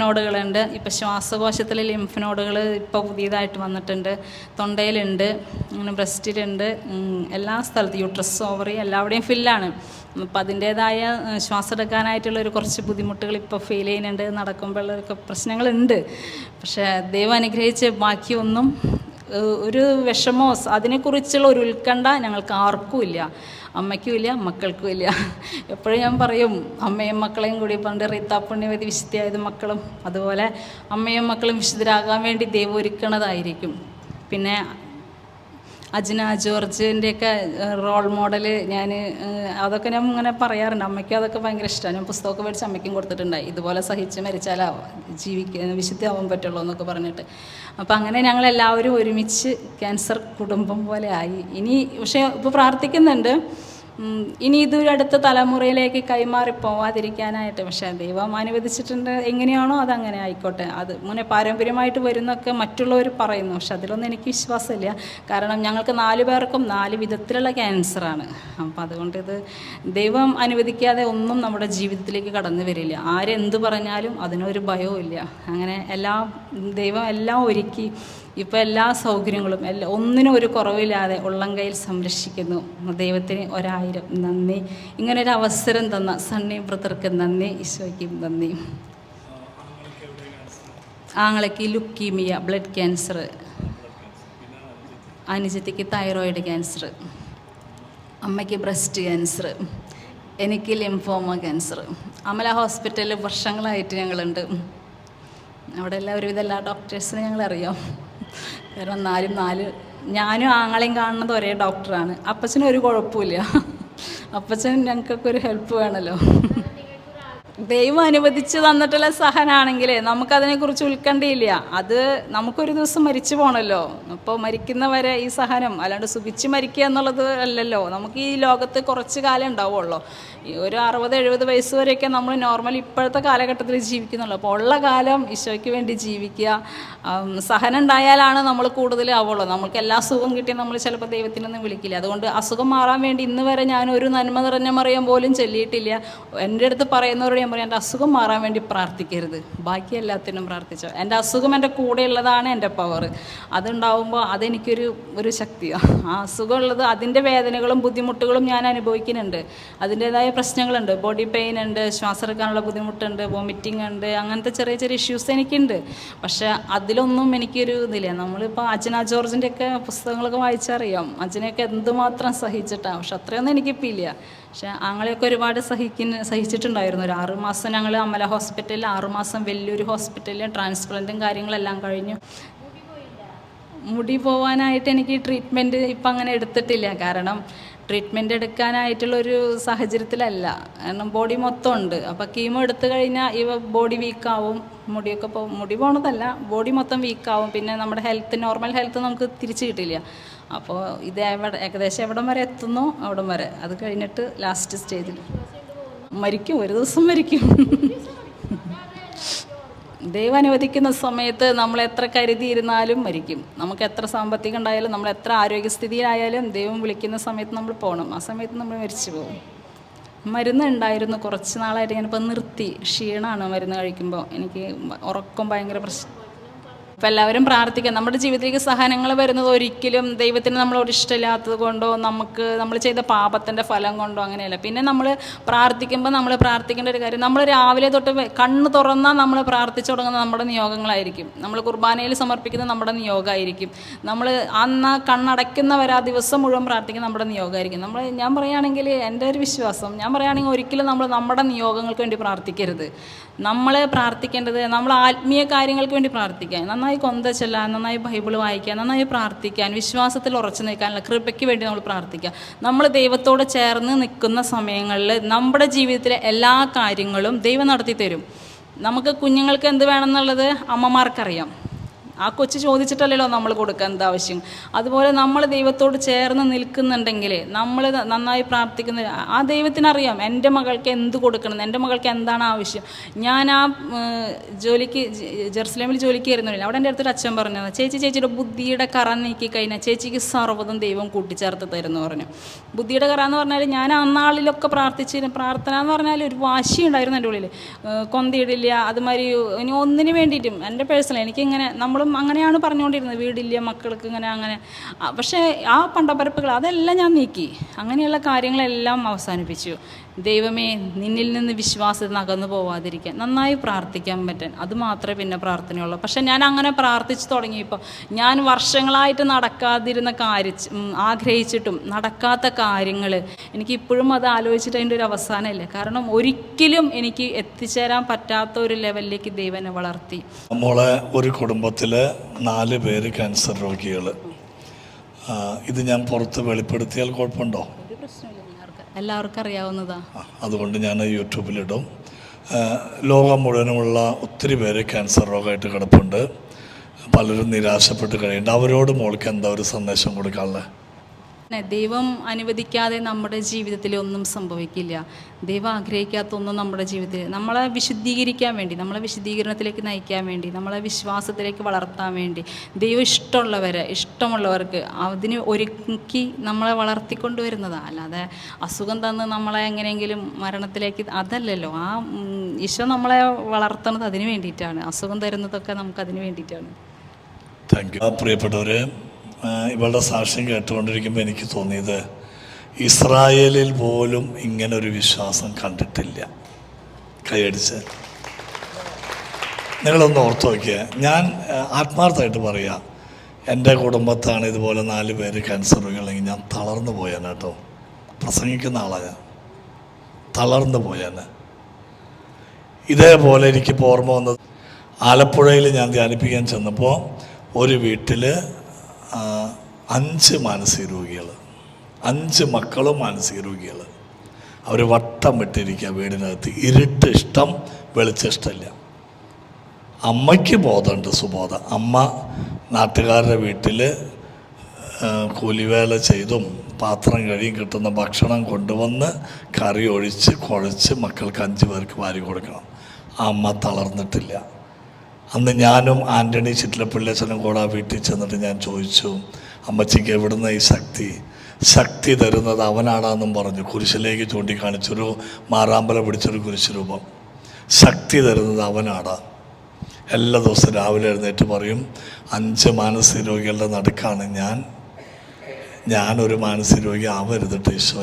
ഇപ്പം ശ്വാസകോശത്തിലെ ലിംഫ് നോഡുകൾ ഇപ്പോൾ പുതിയതായിട്ട് വന്നിട്ടുണ്ട്. തൊണ്ടയിലുണ്ട്. അങ്ങനെ ബ്രസ്റ്റിലുണ്ട് എല്ലാ സ്ഥലത്തും. യൂട്രസ് ഓവറി എല്ലാവിടെയും ഫില്ലാണ് അപ്പം അതിന്റേതായ ഏഹ്, ശ്വാസം എടുക്കാനായിട്ടുള്ള ഒരു കുറച്ച് ബുദ്ധിമുട്ടുകൾ ഇപ്പോൾ ഫീൽ ചെയ്യുന്നുണ്ട്. നടക്കുമ്പോഴൊക്കെ പ്രശ്നങ്ങളുണ്ട്. പക്ഷേ ദൈവം അനുഗ്രഹിച്ച് ബാക്കിയൊന്നും ഒരു വിഷമോ അതിനെക്കുറിച്ചുള്ള ഒരു ഉത്കണ്ഠ ഞങ്ങൾക്ക് ആർക്കുമില്ല അമ്മയ്ക്കും ഇല്ല മക്കൾക്കും ഇല്ല. എപ്പോഴും ഞാൻ പറയും അമ്മയും മക്കളെയും കൂടി പണ്ട് റീത്ത പുണ്യവതി വിശുദ്ധിയായത് മക്കളും അതുപോലെ അമ്മയും മക്കളും വിശുദ്ധരാകാൻ വേണ്ടി ദൈവം ഒരുക്കണതായിരിക്കും. പിന്നെ അജ്ന ജോർജിന്റെയൊക്കെ റോൾ മോഡൽ ഞാൻ അതൊക്കെ ഞാൻ ഇങ്ങനെ പറയാറുണ്ട്. അമ്മയ്ക്കും അതൊക്കെ ഭയങ്കര ഇഷ്ടമാണ് ഞാൻ പുസ്തകമൊക്കെ മേടിച്ച് അമ്മയ്ക്കും കൊടുത്തിട്ടുണ്ടായി. ഇതുപോലെ സഹിച്ച് മരിച്ചാലോ ജീവിക്കാൻ വിശുദ്ധിയാവാൻ പറ്റുള്ളൂ എന്നൊക്കെ പറഞ്ഞിട്ട്. അപ്പോൾ അങ്ങനെ ഞങ്ങളെല്ലാവരും ഒരുമിച്ച് ക്യാൻസർ കുടുംബം പോലെ ആയി. ഇനി പക്ഷേ ഇപ്പോൾ പ്രാർത്ഥിക്കുന്നുണ്ട്. ഇനി ഇതൊരു അടുത്ത തലമുറയിലേക്ക് കൈമാറി പോവാതിരിക്കാനായിട്ട് പക്ഷേ ദൈവം അനുവദിച്ചിട്ടുണ്ട്. എങ്ങനെയാണോ അതങ്ങനെ ആയിക്കോട്ടെ. അത് മുന്നേ പാരമ്പര്യമായിട്ട് വരുന്നൊക്കെ മറ്റുള്ളവർ പറയുന്നു. പക്ഷെ അതിലൊന്നും എനിക്ക് വിശ്വാസമില്ല. കാരണം ഞങ്ങൾക്ക് നാല് പേർക്കും നാല് വിധത്തിലുള്ള ക്യാൻസറാണ് അപ്പം അതുകൊണ്ട് ഇത് ദൈവം അനുവദിക്കാതെ ഒന്നും നമ്മുടെ ജീവിതത്തിലേക്ക് കടന്നു വരില്ല. ആരെന്ത് പറഞ്ഞാലും അതിനൊരു ഭയവും ഇല്ല. അങ്ങനെ എല്ലാം ദൈവം എല്ലാം ഒരുക്കി ഇപ്പോൾ എല്ലാ സൗകര്യങ്ങളും എല്ലാ ഒന്നിനും ഒരു കുറവില്ലാതെ ഉള്ളം കയ്യിൽ സംരക്ഷിക്കുന്നു. ദൈവത്തിന് ഒരായിരം നന്ദി. ഇങ്ങനൊരു അവസരം തന്ന സണ്ണി ബ്രദർക്ക് നന്ദി ഈശോയ്ക്കും നന്ദി. ആങ്ങളയ്ക്ക് ലുക്കീമിയ ബ്ലഡ് ക്യാൻസർ. അനുജത്തിക്ക് തൈറോയിഡ് ക്യാൻസർ. അമ്മയ്ക്ക് ബ്രസ്റ്റ് ക്യാൻസർ. എനിക്ക് ലിംഫോമ ക്യാൻസർ. അമല ഹോസ്പിറ്റലിൽ വർഷങ്ങളായിട്ട് ഞങ്ങളുണ്ട്. അവിടെ എല്ലാ ഒരുവിധ എല്ലാ ഡോക്ടേഴ്സിനെ ഞങ്ങളറിയാം. കാരണം നാലും നാല് ഞാനും ആങ്ങളെയും കാണുന്നത് ഒരേ ഡോക്ടറാണ്. അപ്പച്ചനും ഒരു കുഴപ്പമില്ല അപ്പച്ചൻ ഞങ്ങൾക്കൊക്കെ ഒരു ഹെൽപ്പ് വേണമല്ലോ ദൈവം അനുവദിച്ച് തന്നിട്ടുള്ള സഹനാണെങ്കിലേ നമുക്കതിനെക്കുറിച്ച് ഉത്കണ്ഠയില്ല. അത് നമുക്കൊരു ദിവസം മരിച്ചു പോകണമല്ലോ അപ്പോൾ മരിക്കുന്നവരെ ഈ സഹനം അല്ലാണ്ട് സുഖിച്ച് മരിക്കുക എന്നുള്ളത് അല്ലല്ലോ. നമുക്ക് ഈ ലോകത്ത് കുറച്ച് കാലം ഉണ്ടാവുള്ളൂ. ഒരു അറുപത് എഴുപത് വയസ്സ് വരെയൊക്കെ നമ്മൾ നോർമൽ ഇപ്പോഴത്തെ കാലഘട്ടത്തിൽ ജീവിക്കുന്നുള്ളൂ. അപ്പോൾ ഉള്ള കാലം ഈശോയ്ക്ക് വേണ്ടി ജീവിക്കുക. സഹനം ഉണ്ടായാലാണ് നമ്മൾ കൂടുതൽ ആവുള്ളൂ. നമുക്ക് എല്ലാ സുഖം കിട്ടിയാൽ നമ്മൾ ചിലപ്പോൾ ദൈവത്തിനൊന്നും വിളിക്കില്ല. അതുകൊണ്ട് അസുഖം മാറാൻ വേണ്ടി ഇന്ന് വരെ ഞാൻ ഒരു നന്മ നിറഞ്ഞ മറിയാൻ പോലും ചൊല്ലിയിട്ടില്ല. എന്റെ അടുത്ത് പറയുന്നവരോട് പറയും എന്റെ അസുഖം മാറാൻ വേണ്ടി പ്രാർത്ഥിക്കരുത്. ബാക്കി എല്ലാത്തിനും പ്രാർത്ഥിച്ചോ. എന്റെ അസുഖം എന്റെ കൂടെ ഉള്ളതാണ് എന്റെ പവർ അതുണ്ടാവുമ്പോൾ അതെനിക്കൊരു ഒരു ശക്തിയാണ് ആ അസുഖമുള്ളത് അതിന്റെ വേദനകളും ബുദ്ധിമുട്ടുകളും ഞാൻ അനുഭവിക്കുന്നുണ്ട്. അതിന്റേതായ പ്രശ്നങ്ങളുണ്ട്. ബോഡി പെയിൻ ഉണ്ട് ശ്വാസമെടുക്കാനുള്ള ബുദ്ധിമുട്ടുണ്ട് വോമിറ്റിംഗ് ഉണ്ട് അങ്ങനത്തെ ചെറിയ ചെറിയ ഇഷ്യൂസ് എനിക്കുണ്ട്. പക്ഷേ അതിലൊന്നും എനിക്കൊരു ഇതില്ല. നമ്മളിപ്പോൾ അജന ജോർജിന്റെയൊക്കെ പുസ്തകങ്ങളൊക്കെ വായിച്ചറിയാം. അജനയൊക്കെ എന്തുമാത്രം സഹിച്ചിട്ടാണ് പക്ഷെ അത്രയൊന്നും എനിക്കിപ്പോൾ ഇല്ല. പക്ഷെ ആങ്ങളെയൊക്കെ ഒരുപാട് സഹിക്കുന്ന സഹിച്ചിട്ടുണ്ടായിരുന്നു. ഒരു ആറ് മാസം ഞങ്ങൾ അമല ഹോസ്പിറ്റലിൽ ആറ് മാസം വലിയൊരു ഹോസ്പിറ്റലിൽ ട്രാൻസ്പ്ലാന്റും കാര്യങ്ങളെല്ലാം കഴിഞ്ഞു. മുടി പോവാനായിട്ട് എനിക്ക് ട്രീറ്റ്മെന്റ് ഇപ്പം അങ്ങനെ എടുത്തിട്ടില്ല. കാരണം ട്രീറ്റ്മെന്റ് എടുക്കാനായിട്ടുള്ളൊരു സാഹചര്യത്തിലല്ല. കാരണം ബോഡി മൊത്തം ഉണ്ട്. അപ്പോൾ കീമോ എടുത്തു കഴിഞ്ഞാൽ ഇവ ബോഡി വീക്കാവും. മുടിയൊക്കെ പോ മുടി പോണതല്ല ബോഡി മൊത്തം വീക്കാവും. പിന്നെ നമ്മുടെ ഹെൽത്ത് നോർമൽ ഹെൽത്ത് നമുക്ക് തിരിച്ചു കിട്ടില്ല. അപ്പോൾ ഇത് എവിടെ ഏകദേശം എവിടം വരെ എത്തുന്നു? അവിടം വരെ. അത് കഴിഞ്ഞിട്ട് ലാസ്റ്റ് സ്റ്റേജിൽ മരിക്കും. ഒരു ദിവസം മരിക്കും. ദൈവം അനുവദിക്കുന്ന സമയത്ത് നമ്മൾ എത്ര കരുതിയിരുന്നാലും മരിക്കും. നമുക്ക് എത്ര സാമ്പത്തികം ഉണ്ടായാലും നമ്മൾ എത്ര ആരോഗ്യസ്ഥിതിയിലായാലും ദൈവം വിളിക്കുന്ന സമയത്ത് നമ്മൾ പോകണം ആ സമയത്ത് നമ്മൾ മരിച്ചു പോകും. മരുന്ന് ഉണ്ടായിരുന്നു. കുറച്ച് നാളായിട്ട് ഞാനിപ്പോൾ നിർത്തി. ക്ഷീണമാണ് മരുന്ന് കഴിക്കുമ്പോൾ എനിക്ക് ഉറക്കം ഭയങ്കര പ്രശ്നം അപ്പം എല്ലാവരും പ്രാർത്ഥിക്കാം. നമ്മുടെ ജീവിതത്തിലേക്ക് സഹനങ്ങൾ വരുന്നത് ഒരിക്കലും ദൈവത്തിന് നമ്മളോട് ഇഷ്ടമില്ലാത്തത് കൊണ്ടോ നമുക്ക് നമ്മൾ ചെയ്ത പാപത്തിന്റെ ഫലം കൊണ്ടോ അങ്ങനെയല്ല. പിന്നെ നമ്മൾ പ്രാർത്ഥിക്കുമ്പോൾ നമ്മൾ പ്രാർത്ഥിക്കേണ്ട ഒരു കാര്യം നമ്മൾ രാവിലെ തൊട്ട് കണ്ണ് തുറന്നാൽ നമ്മൾ പ്രാർത്ഥിച്ചു തുടങ്ങുന്ന നമ്മുടെ നിയോഗങ്ങളായിരിക്കും. നമ്മൾ കുർബാനയിൽ സമർപ്പിക്കുന്ന നമ്മുടെ നിയോഗമായിരിക്കും. നമ്മൾ അന്ന് കണ്ണടയ്ക്കുന്നവരെ ആ ദിവസം മുഴുവൻ പ്രാർത്ഥിക്കുന്ന നമ്മുടെ നിയോഗമായിരിക്കും. നമ്മൾ ഞാൻ പറയുകയാണെങ്കിൽ എന്റെ ഒരു വിശ്വാസം ഞാൻ പറയുകയാണെങ്കിൽ ഒരിക്കലും നമ്മൾ നമ്മുടെ നിയോഗങ്ങൾക്ക് വേണ്ടി പ്രാർത്ഥിക്കരുത്. നമ്മൾ പ്രാർത്ഥിക്കേണ്ടത് നമ്മൾ ആത്മീയ കാര്യങ്ങൾക്ക് വേണ്ടി പ്രാർത്ഥിക്കുക. നന്നായി കൊന്ത ചെല്ലാൻ നന്നായി ബൈബിൾ വായിക്കാൻ നന്നായി പ്രാർത്ഥിക്കാൻ വിശ്വാസത്തിൽ ഉറച്ചു നിൽക്കാനുള്ള കൃപയ്ക്ക് വേണ്ടി നമ്മൾ പ്രാർത്ഥിക്കുക. നമ്മൾ ദൈവത്തോട് ചേർന്ന് നിൽക്കുന്ന സമയങ്ങളിൽ നമ്മുടെ ജീവിതത്തിലെ എല്ലാ കാര്യങ്ങളും ദൈവം നടത്തി തരും നമുക്ക് കുഞ്ഞുങ്ങൾക്ക് എന്ത് വേണമെന്നുള്ളത് അമ്മമാർക്കറിയാം. ആ കൊച്ചു ചോദിച്ചിട്ടല്ലല്ലോ നമ്മൾ കൊടുക്കുക എന്താ ആവശ്യം. അതുപോലെ നമ്മൾ ദൈവത്തോട് ചേർന്ന് നിൽക്കുന്നുണ്ടെങ്കിൽ നമ്മൾ നന്നായി പ്രാർത്ഥിക്കുന്ന ആ ദൈവത്തിനറിയാം എന്റെ മകൾക്ക് എന്ത് കൊടുക്കണം എന്റെ മകൾക്ക് എന്താണ് ആവശ്യം. ഞാൻ ആ ജോലിക്ക് ജെറുസലേമിൽ ജോലിക്ക് ആയിരുന്നില്ല അവിടെ എന്റെ അടുത്തൊരു അച്ഛൻ പറഞ്ഞത് ചേച്ചി ചേച്ചിയുടെ ബുദ്ധിയുടെ കറ നീക്കി കഴിഞ്ഞാൽ ചേച്ചിക്ക് സർവതും ദൈവം കൂട്ടിച്ചേർത്ത് തരുന്നു പറഞ്ഞു. ബുദ്ധിയുടെ കറ എന്ന് പറഞ്ഞാൽ ഞാൻ അന്നാളിലൊക്കെ പ്രാർത്ഥിച്ചിരുന്നു പ്രാർത്ഥന എന്ന് പറഞ്ഞാൽ ഒരു വാശി ഉണ്ടായിരുന്നു എന്റെ ഉള്ളിൽ കൊന്തിയിടില്ല അതുമാതിരി ഇനി ഒന്നിനു വേണ്ടിയിട്ടും എന്റെ പേഴ്സണൽ എനിക്കിങ്ങനെ നമ്മളും അങ്ങനെയാണ് പറഞ്ഞുകൊണ്ടിരുന്നത്. വീടില്ല മക്കൾക്ക് ഇങ്ങനെ അങ്ങനെ. പക്ഷേ ആ പണ്ടപ്പരപ്പുകൾ അതെല്ലാം ഞാൻ നീക്കി. അങ്ങനെയുള്ള കാര്യങ്ങളെല്ലാം അവസാനിപ്പിച്ചു. ദൈവമേ നിന്നിൽ നിന്ന് വിശ്വാസത്തിൽ അകന്നു പോവാതിരിക്കാൻ നന്നായി പ്രാർത്ഥിക്കാൻ പറ്റാൻ. അത് മാത്രമേ പിന്നെ പ്രാർത്ഥനയുള്ളൂ. പക്ഷെ ഞാൻ അങ്ങനെ പ്രാർത്ഥിച്ചു തുടങ്ങിയപ്പോൾ ഞാൻ വർഷങ്ങളായിട്ട് നടക്കാതിരുന്ന കാര്യം ആഗ്രഹിച്ചിട്ടും നടക്കാത്ത കാര്യങ്ങൾ എനിക്ക് ഇപ്പോഴും അത് ആലോചിച്ചിട്ട് അതിന്റെ ഒരു അവസാനമില്ല. കാരണം ഒരിക്കലും എനിക്ക് എത്തിച്ചേരാൻ പറ്റാത്ത ഒരു ലെവലിലേക്ക് ദൈവനെ വളർത്തി. നമ്മളെ ഒരു കുടുംബത്തിൽ നാല് പേര് ക്യാൻസർ രോഗികൾ ഇത് ഞാൻ പുറത്ത് വെളിപ്പെടുത്തിയാൽ കുഴപ്പമുണ്ടോ? എല്ലാവർക്കും അറിയാവുന്നതാണ് അറിയാവുന്നതാ അതുകൊണ്ട് ഞാൻ യൂട്യൂബിലിടും. ലോകം മുഴുവനുമുള്ള ഒത്തിരി പേര് ക്യാൻസർ രോഗമായിട്ട് കിടപ്പുണ്ട്. പലരും നിരാശപ്പെട്ട് കഴിയുന്നുണ്ട്. അവരോട് മോൾക്ക് എന്താ ഒരു സന്ദേശം കൊടുക്കാനുള്ളത്? ദൈവം അനുവദിക്കാതെ നമ്മുടെ ജീവിതത്തിൽ ഒന്നും സംഭവിക്കില്ല. ദൈവം ആഗ്രഹിക്കാത്ത ഒന്നും നമ്മുടെ ജീവിതത്തിൽ നമ്മളെ വിശുദ്ധീകരിക്കാൻ വേണ്ടി നമ്മളെ വിശുദ്ധീകരണത്തിലേക്ക് നയിക്കാൻ വേണ്ടി നമ്മളെ വിശ്വാസത്തിലേക്ക് വളർത്താൻ വേണ്ടി ദൈവം ഇഷ്ടമുള്ളവരെ ഇഷ്ടമുള്ളവർക്ക് അതിന് ഒരുക്കി നമ്മളെ വളർത്തിക്കൊണ്ടുവരുന്നതാണ് അല്ലാതെ അസുഖം തന്ന് നമ്മളെ എങ്ങനെയെങ്കിലും മരണത്തിലേക്ക് അതല്ലല്ലോ. ആ ഈശോ നമ്മളെ വളർത്തുന്നത് അതിന് വേണ്ടിയിട്ടാണ്. അസുഖം തരുന്നതൊക്കെ നമുക്ക് അതിന് വേണ്ടിയിട്ടാണ്. താങ്ക് യു പ്രിയപ്പെട്ടവർ ഇവളുടെ സാക്ഷ്യം കേട്ടുകൊണ്ടിരിക്കുമ്പോൾ എനിക്ക് തോന്നിയത് ഇസ്രായേലിൽ പോലും ഇങ്ങനൊരു വിശ്വാസം കണ്ടിട്ടില്ല. കൈയടിച്ച്. നിങ്ങളൊന്ന് ഓർത്ത് നോക്കിയ. ഞാൻ ആത്മാർത്ഥമായിട്ട് പറയാം എന്റെ കുടുംബത്താണ് ഇതുപോലെ നാല് പേര് ക്യാൻസർ രോഗികളെങ്കിൽ ഞാൻ തളർന്നു പോയാൻ കേട്ടോ. പ്രസംഗിക്കുന്ന ആളാണ് ഞാൻ. തളർന്നു പോയാൻ ഇതേപോലെ എനിക്കിപ്പോൾ ഓർമ്മ വന്നത് ആലപ്പുഴയിൽ ഞാൻ ധ്യാനിപ്പിക്കാൻ ചെന്നപ്പോൾ ഒരു വീട്ടിൽ അഞ്ച് മാനസിക രോഗികൾ അഞ്ച് മക്കളും മാനസിക രോഗികൾ. അവർ വട്ടം വിട്ടിരിക്കുക വീടിനകത്ത്. ഇരുട്ട് ഇഷ്ടം വെളിച്ചം ഇഷ്ടമില്ല അമ്മയ്ക്ക് ബോധമുണ്ട് സുബോധം. അമ്മ നാട്ടുകാരുടെ വീട്ടിൽ കൂലിവേല ചെയ്തും പാത്രം കഴിയും കിട്ടുന്ന ഭക്ഷണം കൊണ്ടുവന്ന് കറി ഒഴിച്ച് കുഴച്ച് മക്കൾക്ക് അഞ്ച് പേർക്ക് വാരി കൊടുക്കണം. അമ്മ തളർന്നിട്ടില്ല. അന്ന് ഞാനും ആന്റണി ചിറ്റിലപ്പിള്ളച്ചനും കൂടെ ആ വീട്ടിൽ ചെന്നിട്ട് ഞാൻ ചോദിച്ചു അമ്മച്ചിക്ക് എവിടുന്ന ഈ ശക്തി? ശക്തി തരുന്നത് അവനാണെന്നും പറഞ്ഞു. കുരിശിലേക്ക് ചൂണ്ടിക്കാണിച്ചൊരു മാറാമ്പല പിടിച്ചൊരു കുരിശ് രൂപം ശക്തി തരുന്നത് അവനാണ് എല്ലാ ദിവസവും രാവിലെ എഴുന്നേറ്റ് പറയും അഞ്ച് മാനസിക രോഗികളുടെ നടുക്കാണ് ഞാൻ. ഞാനൊരു മാനസിക രോഗി ആവരുതിട്ട് ഈശോ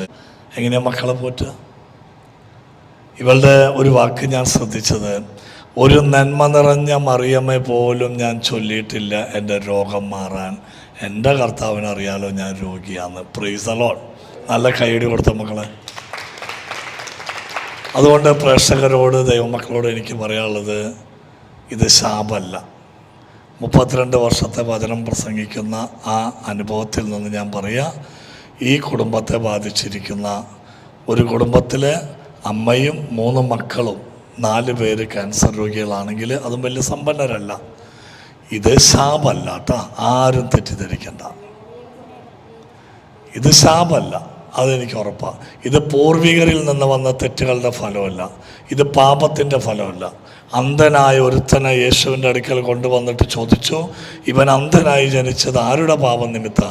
എങ്ങനെയാണ് മക്കളെ പോറ്റുക? ഇവളുടെ ഒരു വാക്ക് ഞാൻ ശ്രദ്ധിച്ചത് ഒരു നന്മ നിറഞ്ഞ മറിയമ്മെ പോലും ഞാൻ ചൊല്ലിയിട്ടില്ല. എന്റെ രോഗം മാറാൻ എന്റെ കർത്താവിനറിയാലോ ഞാൻ രോഗിയാന്ന്. പ്രീസലോൺ നല്ല കൈയടി കൊടുത്ത മക്കളെ. അതുകൊണ്ട് പ്രേക്ഷകരോട് ദൈവമക്കളോട് എനിക്ക് പറയാനുള്ളത് ഇത് ശാപമല്ല. മുപ്പത്തിരണ്ട് വർഷത്തെ വചനം പ്രസംഗിക്കുന്ന ആ അനുഭവത്തിൽ നിന്ന് ഞാൻ പറയാം ഈ കുടുംബത്തെ ബാധിച്ചിരിക്കുന്ന ഒരു കുടുംബത്തിലെ അമ്മയും മൂന്ന് മക്കളും നാല് പേര് ക്യാൻസർ രോഗികളാണെങ്കിൽ അതും വലിയ സമ്പന്നരല്ല. ഇത് ശാപമല്ല കേട്ടോ ആരും തെറ്റിദ്ധരിക്കണ്ട. ഇത് ശാപമല്ല. അതെനിക്ക് ഉറപ്പാണ് ഇത് പൂർവികരിൽ നിന്ന് വന്ന തെറ്റുകളുടെ ഫലമല്ല. ഇത് പാപത്തിന്റെ ഫലമല്ല. അന്ധനായ ഒരുത്തനെ യേശുവിന്റെ അടുക്കൽ കൊണ്ടുവന്നിട്ട് ചോദിച്ചു ഇവൻ അന്ധനായി ജനിച്ചത് ആരുടെ പാപം നിമിത്ത?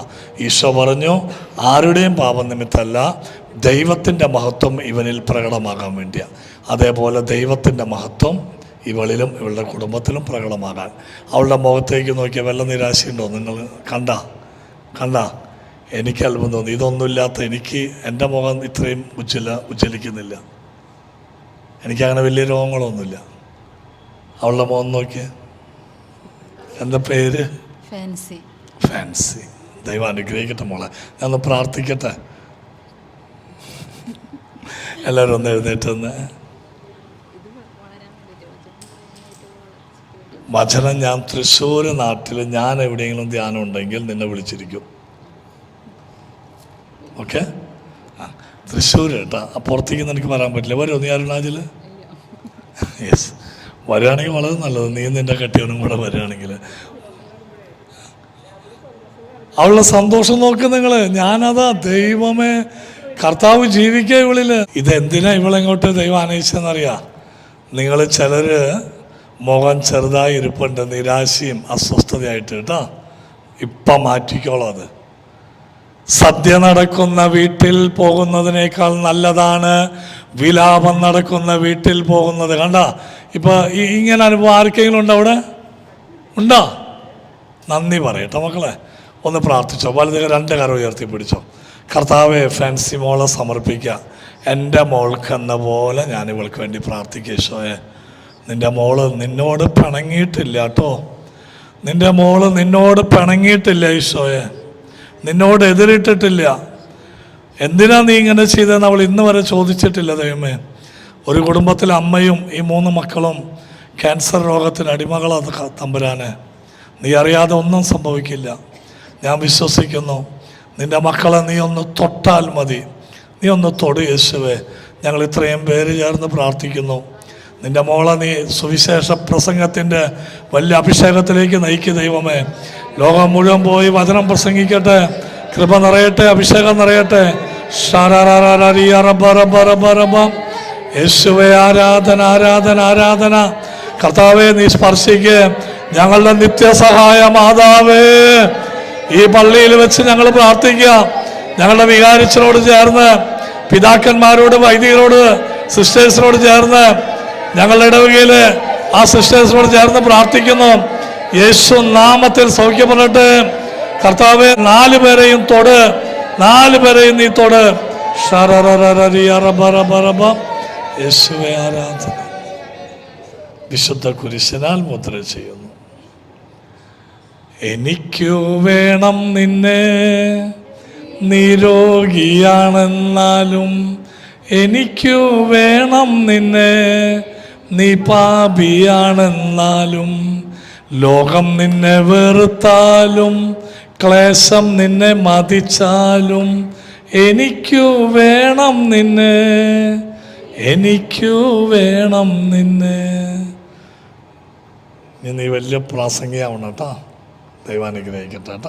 ഈശോ പറഞ്ഞു ആരുടെയും പാപം നിമിത്തമല്ല ദൈവത്തിന്റെ മഹത്വം ഇവനിൽ പ്രകടമാകാൻ വേണ്ടിയാണ് അതേപോലെ ദൈവത്തിന്റെ മഹത്വം ഇവളിലും ഇവളുടെ കുടുംബത്തിലും പ്രകടമാകാൻ. അവളുടെ മുഖത്തേക്ക് നോക്കിയ വല്ല നിരാശയുണ്ടോ? നിങ്ങൾ കണ്ട കണ്ട. എനിക്ക് അത്ഭുതം തോന്നി. ഇതൊന്നുമില്ലാത്ത എനിക്ക് എന്റെ മുഖം ഇത്രയും ഉജ്ജ്വല ഉജ്ജ്വലിക്കുന്നില്ല. എനിക്കങ്ങനെ വലിയ രോഗങ്ങളൊന്നുമില്ല. അവളുടെ മുഖം നോക്കിയ. എന്റെ പേര്? ഫാൻസി. ഫാൻസി. ദൈവം അനുഗ്രഹിക്കട്ടെ മോളെ. ഞാനൊന്ന് പ്രാർത്ഥിക്കട്ടെ? എല്ലാവരും ഒന്ന് എഴുന്നേറ്റ് വചനം ഞാൻ തൃശ്ശൂർ നാട്ടിൽ ഞാൻ എവിടെയെങ്കിലും ധ്യാനം ഉണ്ടെങ്കിൽ നിന്നെ വിളിച്ചിരിക്കും. ഓക്കെ? ആ തൃശ്ശൂർ കേട്ടാ. പുറത്തേക്ക് നിനക്ക് വരാൻ പറ്റില്ല. വരുമോ നീ അരുണാചൽ യെസ് വരികയാണെങ്കിൽ വളരെ നല്ലത്. നീ നിന്റെ കെട്ടിയവനും കൂടെ വരികയാണെങ്കിൽ. അവളുടെ സന്തോഷം നോക്ക് നിങ്ങൾ ഞാനതാ ദൈവമേ കർത്താവ് ജീവിക്കുക ഇവളിൽ. ഇതെന്തിനാ ഇവളെങ്ങോട്ട് ദൈവം അനയിച്ചെന്നറിയാം നിങ്ങൾ ചിലര് മുഖം ചെറുതായി ഇരിപ്പുണ്ട് നിരാശയും അസ്വസ്ഥതയായിട്ട് കേട്ടോ. ഇപ്പം മാറ്റിക്കോളൂ അത്. സദ്യ നടക്കുന്ന വീട്ടിൽ പോകുന്നതിനേക്കാൾ നല്ലതാണ് വിലാപം നടക്കുന്ന വീട്ടിൽ പോകുന്നത്. കണ്ട? ഇപ്പൊ ഇങ്ങനെ അനുഭവം ആർക്കെങ്കിലും ഉണ്ടോ അവിടെ? ഉണ്ടോ? നന്ദി പറയട്ടെ മക്കളെ. ഒന്ന് പ്രാർത്ഥിച്ചോ. വലുത് രണ്ട് കരം ഉയർത്തി പിടിച്ചോ. കർത്താവെ ഫാൻസി മോളെ സമർപ്പിക്കുക എന്റെ മോൾക്കെന്ന പോലെ ഞാൻ ഇവൾക്ക് വേണ്ടി പ്രാർത്ഥിക്കുക ഈശോയെ നിന്റെ മോൾ നിന്നോട് പിണങ്ങിയിട്ടില്ല കേട്ടോ. നിന്റെ മോൾ നിന്നോട് പിണങ്ങിയിട്ടില്ല ഈശോയെ. നിന്നോട് എതിരിട്ടിട്ടില്ല. എന്തിനാ നീ ഇങ്ങനെ ചെയ്തതെന്ന് അവൾ ഇന്ന് വരെ ചോദിച്ചിട്ടില്ല ദൈവമേ. ഒരു കുടുംബത്തിലെ അമ്മയും ഈ മൂന്ന് മക്കളും ക്യാൻസർ രോഗത്തിന് അടിമകളാണ് തമ്പുരാന്. നീ അറിയാതെ ഒന്നും സംഭവിക്കില്ല. ഞാൻ വിശ്വസിക്കുന്നു. നിന്റെ മക്കളെ നീ ഒന്ന് തൊട്ടാൽ മതി. നീ ഒന്ന് തൊട് യേശുവേ. ഞങ്ങൾ ഇത്രയും പേര് ചേർന്ന് പ്രാർത്ഥിക്കുന്നു. നിന്റെ മോളെ നീ സുവിശേഷ പ്രസംഗത്തിന്റെ വലിയ അഭിഷേകത്തിലേക്ക് നയിക്കുക ദൈവമേ. ലോകം മുഴുവൻ പോയി വചനം പ്രസംഗിക്കട്ടെ. കൃപ നിറയട്ടെ അഭിഷേകം നിറയട്ടെ. യേശുവേ ആരാധന ആരാധന ആരാധന. കർത്താവെ നീ സ്പർശിക്ക്. ഞങ്ങളുടെ നിത്യസഹായ മാതാവേ. ഈ പള്ളിയിൽ വെച്ച് ഞങ്ങൾ പ്രാർത്ഥിക്കുക. ഞങ്ങളുടെ വികാരിച്ചനോട് ചേർന്ന് പിതാക്കന്മാരോട് വൈദികരോട് സിസ്റ്റേഴ്സിനോട് ചേർന്ന് ഞങ്ങളുടെ ഇടവകയിൽ ആ സിസ്റ്റേഴ്സിനോട് ചേർന്ന് പ്രാർത്ഥിക്കുന്നു. യേശു നാമത്തിൽ സൗഖ്യപ്പെട്ടിട്ട് കർത്താവ് നാല് പേരെയും തൊട്. നാല് പേരെയും നീ തൊട്. യേശുവെ ആരാധന. വിശുദ്ധ കുരിശനാൽ മുദ്ര ചെയ്യുന്നു. എനിക്കു വേണം നിന്നെ. നിരോഗിയാണെന്നാലും എനിക്കു വേണം നിന്നെ. നീ പാപിയാണെന്നാലും ലോകം നിന്നെ വെറുത്താലും ക്ലേശം നിന്നെ മതിച്ചാലും എനിക്കു വേണം നിന്നെ എനിക്കു വേണം നിന്നെ. നീ വലിയ പ്രാസംഗിയാവണം കേട്ടോ. ദൈവാനുഗ്രഹിക്കട്ടെ കേട്ടോ.